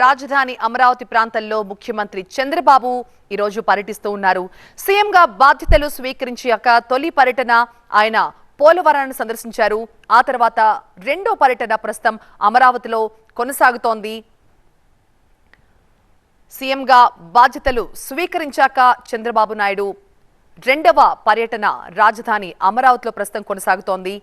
రాజధాని అమరావతి ప్రాంతంలో ముఖ్యమంత్రి చంద్రబాబు ఈరోజు పర్యటిస్తూ ఉన్నారు. సీఎంగా బాధ్యతలు స్వీకరించాక తొలి పర్యటన ఆయన పోలవరాన్ని సందర్శించారు. ఆ తర్వాత రెండో పర్యటన ప్రస్తుతం అమరావతిలో కొనసాగుతోంది. సీఎంగా బాధ్యతలు స్వీకరించాక చంద్రబాబు నాయుడు రెండవ పర్యటన రాజధాని అమరావతిలో ప్రస్తుతం కొనసాగుతోంది.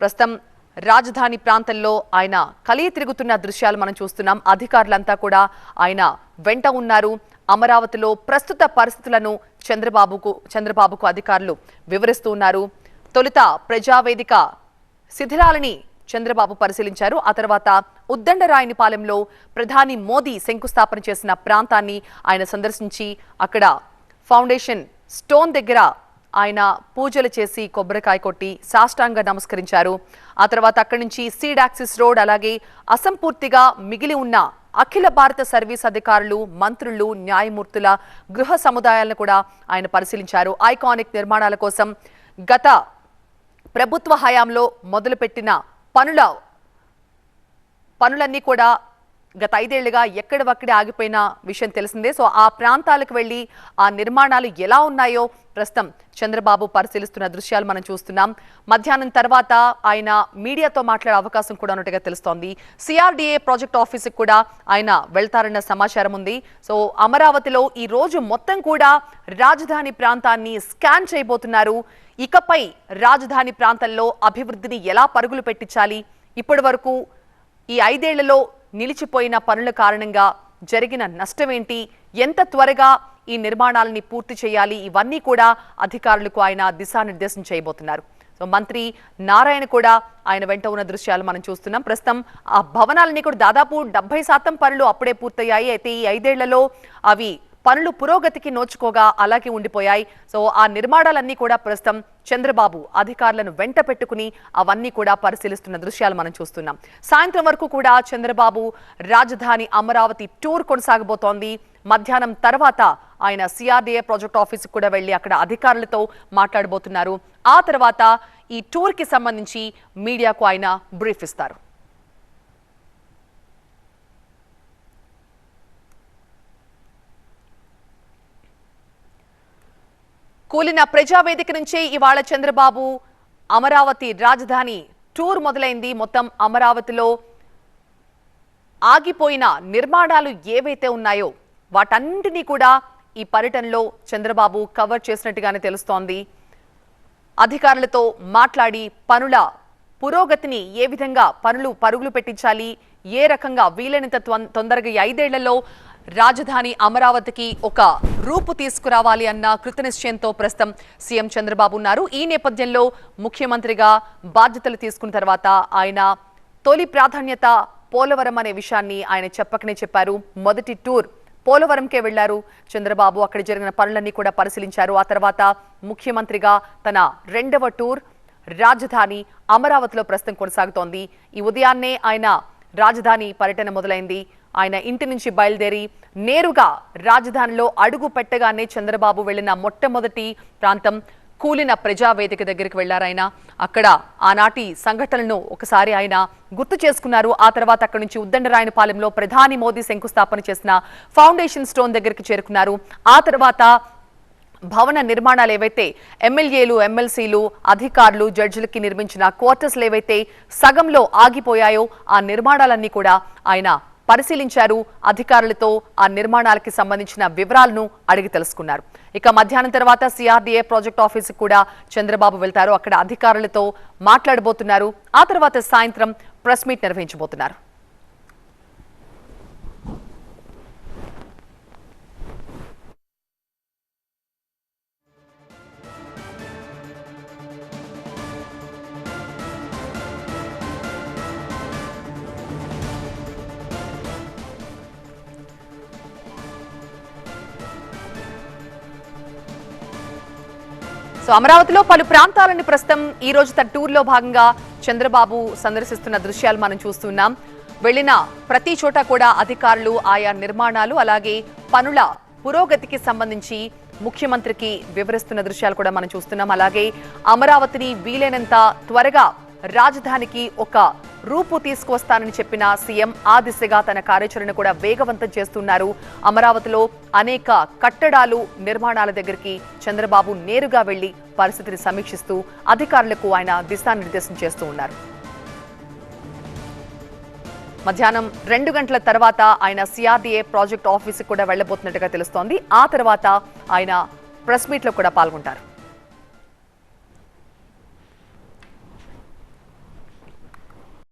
ప్రస్తుతం రాజధాని ప్రాంతంలో ఆయన కలియ తిరుగుతున్న దృశ్యాలు మనం చూస్తున్నాం. అధికారులంతా కూడా ఆయన వెంట ఉన్నారు. అమరావతిలో ప్రస్తుత పరిస్థితులను చంద్రబాబుకు చంద్రబాబుకు అధికారులు వివరిస్తూ ఉన్నారు. తొలుత ప్రజావేదిక శిథిలాలని చంద్రబాబు పరిశీలించారు. ఆ తర్వాత ఉద్దండరాయనిపాలెంలో ప్రధాని మోదీ శంకుస్థాపన చేసిన ప్రాంతాన్ని ఆయన సందర్శించి అక్కడ ఫౌండేషన్ స్టోన్ దగ్గర ఆయన పూజలు చేసి కొబ్బరికాయ కొట్టి సాష్టాంగ నమస్కరించారు. ఆ తర్వాత అక్కడి నుంచి సీడ్ యాక్సిస్ రోడ్ అలాగే అసంపూర్తిగా మిగిలి ఉన్న అఖిల భారత సర్వీస్ అధికారులు మంత్రులు న్యాయమూర్తుల గృహ సముదాయాలను కూడా ఆయన పరిశీలించారు. ఐకానిక్ నిర్మాణాల కోసం గత ప్రభుత్వ హయాంలో మొదలుపెట్టిన పనుల పనులన్నీ కూడా గత ఐదేళ్ళుగా ఎక్కడవక్కడే ఆగిపోయిన విషయం తెలిసిందే. సో ఆ ప్రాంతాలకు వెళ్ళి ఆ నిర్మాణాలు ఎలా ఉన్నాయో ప్రస్తుతం చంద్రబాబు పరిశీలిస్తున్న దృశ్యాలు మనం చూస్తున్నాం. మధ్యాహ్నం తర్వాత ఆయన మీడియాతో మాట్లాడే అవకాశం కూడా ఉన్నట్టుగా తెలుస్తోంది. సిఆర్డీఏ ప్రాజెక్ట్ ఆఫీస్కి కూడా ఆయన వెళ్తారన్న సమాచారం ఉంది. సో అమరావతిలో ఈ రోజు మొత్తం కూడా రాజధాని ప్రాంతాన్ని స్కాన్ చేయబోతున్నారు. ఇకపై రాజధాని ప్రాంతంలో అభివృద్ధిని ఎలా పరుగులు పెట్టించాలి? ఇప్పటి వరకు ఈ ఐదేళ్ళలో నిలిచిపోయిన పనుల కారణంగా జరిగిన నష్టమేంటి? ఎంత త్వరగా ఈ నిర్మాణాలని పూర్తి చేయాలి? ఇవన్నీ కూడా అధికారులకు ఆయన దిశానిర్దేశం చేయబోతున్నారు. సో మంత్రి నారాయణ కూడా ఆయన వెంట ఉన్న దృశ్యాలు మనం చూస్తున్నాం. ప్రస్తుతం ఆ భవనాలన్నీ కూడా దాదాపు డెబ్బై శాతం పనులు అప్పుడే పూర్తయ్యాయి. అయితే ఈ ఐదేళ్ళలో అవి పనులు పురోగతికి నోచుకోగా అలాగే ఉండిపోయాయి. సో ఆ నిర్మాణాలన్నీ కూడా ప్రస్తుతం చంద్రబాబు అధికారులను వెంట పెట్టుకుని అవన్నీ కూడా పరిశీలిస్తున్న దృశ్యాలు మనం చూస్తున్నాం. సాయంత్రం వరకు కూడా చంద్రబాబు రాజధాని అమరావతి టూర్ కొనసాగబోతోంది. మధ్యాహ్నం తర్వాత ఆయన సిఆర్డీఏ ప్రాజెక్ట్ ఆఫీస్కి కూడా వెళ్ళి అక్కడ అధికారులతో మాట్లాడబోతున్నారు. ఆ తర్వాత ఈ టూర్కి సంబంధించి మీడియాకు ఆయన బ్రీఫ్ ఇస్తారు. కూలిన ప్రజావేదిక నుంచే ఇవాళ చంద్రబాబు అమరావతి రాజధాని టూర్ మొదలైంది. మొత్తం అమరావతిలో ఆగిపోయిన నిర్మాణాలు ఏవైతే ఉన్నాయో వాటన్నిటినీ కూడా ఈ పర్యటనలో చంద్రబాబు కవర్ చేసినట్టుగానే తెలుస్తోంది. అధికారులతో మాట్లాడి పనుల పురోగతిని ఏ విధంగా పనులు పరుగులు పెట్టించాలి ఏ రకంగా వీలైనంత తొందరగా ఐదేళ్ళలో రాజధాని అమరావతికి ఒక రూపు తీసుకురావాలి అన్న కృతనిశ్చయంతో ప్రస్తుతం సీఎం చంద్రబాబు ఉన్నారు. ఈ నేపథ్యంలో ముఖ్యమంత్రిగా బాధ్యతలు తీసుకున్న తర్వాత ఆయన తొలి ప్రాధాన్యత పోలవరం అనే విషయాన్ని ఆయన చెప్పకనే చెప్పారు. మొదటి టూర్ పోలవరంకే వెళ్ళారు. చంద్రబాబు అక్కడ జరిగిన పనులన్నీ కూడా పరిశీలించారు. ఆ తర్వాత ముఖ్యమంత్రిగా తన రెండవ టూర్ రాజధాని అమరావతిలో ప్రస్తుతం కొనసాగుతోంది. ఈ ఉదయాన్నే ఆయన రాజధాని పర్యటన మొదలైంది. ఆయన ఇంటి నుంచి బయలుదేరి నేరుగా రాజధానిలో అడుగు పెట్టగానే చంద్రబాబు వెళ్ళిన మొట్టమొదటి ప్రాంతం కూలిన ప్రజావేదిక దగ్గరికి వెళ్ళారాయన అక్కడ ఆనాటి సంఘటనలను ఒకసారి ఆయన గుర్తు చేసుకున్నారు. ఆ తర్వాత అక్కడి నుంచి ఉద్దండరాయనపాలెంలో ప్రధాని మోదీ శంకుస్థాపన చేసిన ఫౌండేషన్ స్టోన్ దగ్గరికి చేరుకున్నారు. ఆ తర్వాత భవన నిర్మాణాలు ఏవైతే ఎమ్మెల్యేలు ఎమ్మెల్సీలు అధికారులు జడ్జిలకి నిర్మించిన క్వార్టర్స్లు ఏవైతే సగంలో ఆగిపోయాయో ఆ నిర్మాణాలన్నీ కూడా ఆయన పరిశీలించారు. అధికారులతో ఆ నిర్మాణాలకి సంబంధించిన వివరాలను అడిగి తెలుసుకున్నారు. ఇక మధ్యాహ్నం తర్వాత సిఆర్డీఏ ప్రాజెక్ట్ ఆఫీస్ కూడా చంద్రబాబు వెళ్తారు. అక్కడ అధికారులతో మాట్లాడబోతున్నారు. ఆ తర్వాత సాయంత్రం ప్రెస్ మీట్ నిర్వహించబోతున్నారు. సో అమరావతిలో పలు ప్రాంతాలను ప్రస్తుతం ఈ రోజు తన టూర్లో భాగంగా చంద్రబాబు సందర్శిస్తున్న దృశ్యాలు మనం చూస్తున్నాం. వెళ్ళిన ప్రతి చోట కూడా అధికారులు ఆయా నిర్మాణాలు అలాగే పనుల పురోగతికి సంబంధించి ముఖ్యమంత్రికి వివరిస్తున్న దృశ్యాలు కూడా మనం చూస్తున్నాం. అలాగే అమరావతిని వీలైనంత త్వరగా రాజధానికి ఒక రూపు తీసుకొస్తానని చెప్పిన సీఎం ఆ దిశగా తన కార్యాచరణ కూడా వేగవంతం చేస్తున్నారు. అమరావతిలో అనేక కట్టడాలు నిర్మాణాల దగ్గరికి చంద్రబాబు నేరుగా వెళ్ళి పరిస్థితిని సమీక్షిస్తూ అధికారులకు ఆయన దిశానిర్దేశం చేస్తూ ఉన్నారు. మధ్యాహ్నం రెండు గంటల తర్వాత ఆయన సిఆర్డీఏ ప్రాజెక్ట్ ఆఫీస్కి కూడా వెళ్ళబోతున్నట్టుగా తెలుస్తోంది. ఆ తర్వాత ఆయన ప్రెస్ మీట్లో కూడా పాల్గొంటారు.